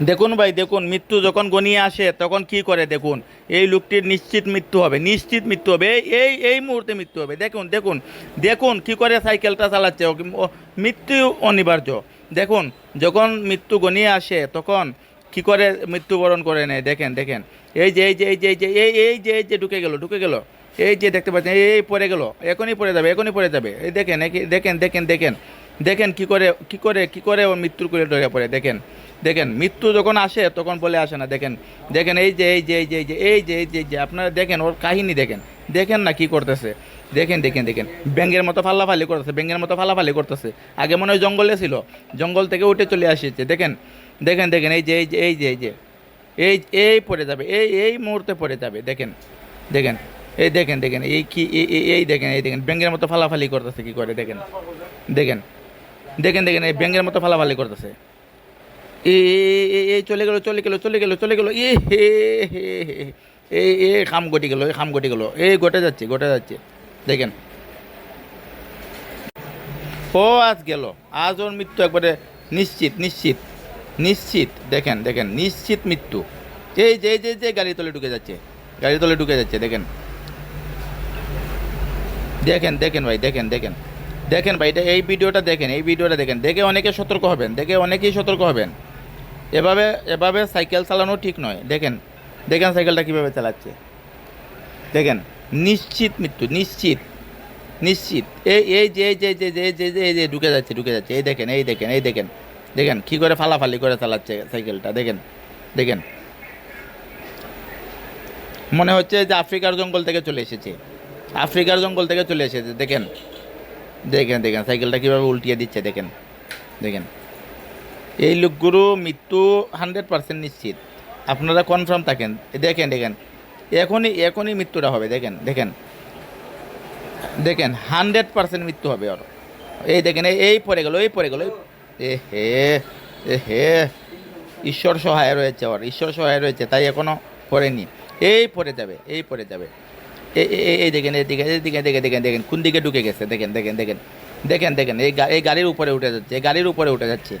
দেখুন ভাই, দেখুন, মৃত্যু যখন গনিয়ে আসে, তখন কি করে দেখুন? এই লোকটির নিশ্চিত মৃত্যু হবে, নিশ্চিত মৃত্যু হবে। এই এই মুহূর্তে মৃত্যু হবে। দেখুন দেখুন দেখুন কি করে সাইকেলটা চালাচ্ছে। মৃত্যু অনিবার্য। দেখুন, যখন মৃত্যু গনিয়ে আসে, তখন কি করে মৃত্যুবরণ করে নেয়? দেখেন দেখেন। এই যে এই যে এই যে এই যে, এই এই যে এই যে ঢুকে গেল ঢুকে গেল। এই যে দেখতে পাচ্ছেন, এই পড়ে গেল, এখনই পড়ে যাবে, এখনই পড়ে যাবে। এই দেখেন দেখেন দেখেন দেখেন। দেখেন কি করে কি করে কি করে ও মৃত্যুর করে ধরে পড়ে দেখেন দেখেন মৃত্যু যখন আসে তখন বলে আসে না দেখেন দেখেন এই যে এই যে এই যে এই যে এই যে এই যে যে আপনারা দেখেন ওর কাহিনী দেখেন দেখেন না কি করতেছে দেখেন দেখেন দেখেন ব্যাঙ্গের মতো ফাল্লাফালি করতেছে ব্যাঙ্গের মতো ফাল্লাফালি করতেছে আগে মনে হয় জঙ্গলে ছিল জঙ্গল থেকে উঠে চলে আসছে দেখেন দেখেন দেখেন এই যে এই যে এই যে এই যে এই এই পড়ে যাবে এই এই মুহূর্তে পড়ে যাবে দেখেন দেখেন এই দেখেন দেখেন এই কি এই দেখেন এই দেখেন ব্যাঙ্গের মতো ফালাফালি করতেছে কি করে দেখেন দেখেন দেখেন দেখেন, এই ব্যাঙ্গের মতো ফালাফালি করতেছে। এই- এই চলে গেলো চলে গেলো চলে গেলো চলে গেলো, এ, হে হে হে। এই এ খাম গটি গেলো এই খাম গটি গেল এই গোটে যাচ্ছে গোটে যাচ্ছে। দেখেন। ও, আজ গেল, আজ ওর মৃত্যু একবারে নিশ্চিত নিশ্চিত নিশ্চিত। দেখেন দেখেন, নিশ্চিত মৃত্যু। এই যে যে যে গাড়ি তলে ঢুকে যাচ্ছে গাড়ি তলে ঢুকে যাচ্ছে, দেখেন। দেখেন দেখেন ভাই, দেখেন দেখেন। দেখেন ভাই, এটা এই ভিডিওটা দেখেন, এই ভিডিওটা দেখেন। দেখে অনেকে সতর্ক হবেন, দেখে অনেকেই সতর্ক হবেন। এভাবে এভাবে সাইকেল চালানো ঠিক নয়। দেখেন দেখেন সাইকেলটা কীভাবে চালাচ্ছে। দেখেন, নিশ্চিত মৃত্যু, নিশ্চিত নিশ্চিত। এই এই যে যে যে যে যে যে, এই যে, ঢুকে যাচ্ছে ঢুকে যাচ্ছে। এই দেখেন এই দেখেন এই দেখেন। দেখেন, কী করে ফালাফালি করে চালাচ্ছে সাইকেলটা, দেখেন দেখেন। মনে হচ্ছে যে আফ্রিকার জঙ্গল থেকে চলে এসেছে। আফ্রিকার জঙ্গল থেকে চলে এসেছে, দেখেন। দেখেন দেখেন, সাইকেলটা কীভাবে উল্টিয়ে দিচ্ছে, দেখেন দেখেন। এই লোকগুলো মৃত্যু হান্ড্রেড পার্সেন্ট নিশ্চিত। আপনারা কনফার্ম থাকেন। দেখেন দেখেন, এখনই এখনই মৃত্যুটা হবে, দেখেন দেখেন। দেখেন, হান্ড্রেড পার্সেন্ট মৃত্যু হবে ওর। এই দেখেন, এই- পড়ে গেল, এই পরে গেল এ হে এ হে। ঈশ্বর সহায় রয়েছে ওর, ঈশ্বর সহায় রয়েছে, তাই এখনও পড়েনি। এই পরে যাবে, এই পরে যাবে। এই দেখেন, এই দিকে এই দিকে, দেখেন দেখেন কোন দিকে ঢুকে গেছে? দেখেন দেখেন দেখেন দেখেন দেখেন, এই এই গাড়ির উপরে উঠে যাচ্ছে গাড়ির উপরে উঠে যাচ্ছে,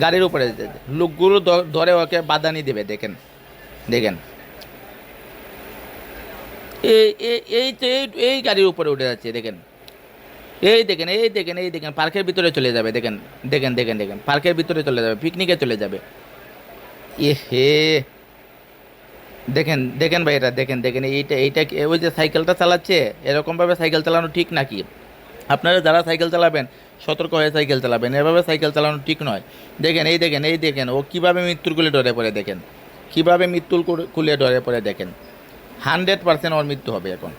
গাড়ির উপরে। লোকগুলো ধরে ওকে বাদানি দেবে, দেখেন দেখেন। এই, এই- এই তো, এই- এই গাড়ির উপরে উঠে যাচ্ছে, দেখেন। এই দেখেন এই দেখেন এই দেখেন, পার্কের ভিতরে চলে যাবে, দেখেন দেখেন দেখেন দেখেন, পার্কের ভিতরে চলে যাবে, পিকনিকে চলে যাবে। এ হে। দেখেন দেখেন ভাই এটা দেখেন দেখেন, এইটা এইটা ওই যে সাইকেলটা চালাচ্ছে, এরকমভাবে সাইকেল চালানো ঠিক নাকি? আপনারা যারা সাইকেল চালাবেন, সতর্ক হয়ে সাইকেল চালাবেন, এভাবে সাইকেল চালানো ঠিক নয়। দেখেন, এই দেখেন এই দেখেন, ও কীভাবে মৃত্যুর কুলে ডরে পড়ে দেখেন? কীভাবে মৃত্যুর কুলে ডরে পড়ে দেখেন? হান্ড্রেড পার্সেন্ট ওর মৃত্যু হবে এখন।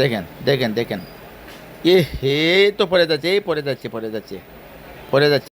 দেখেন দেখেন দেখেন। এ হে তো পড়ে যাচ্ছে, এই পড়ে যাচ্ছে পড়ে যাচ্ছে পড়ে যাচ্ছে।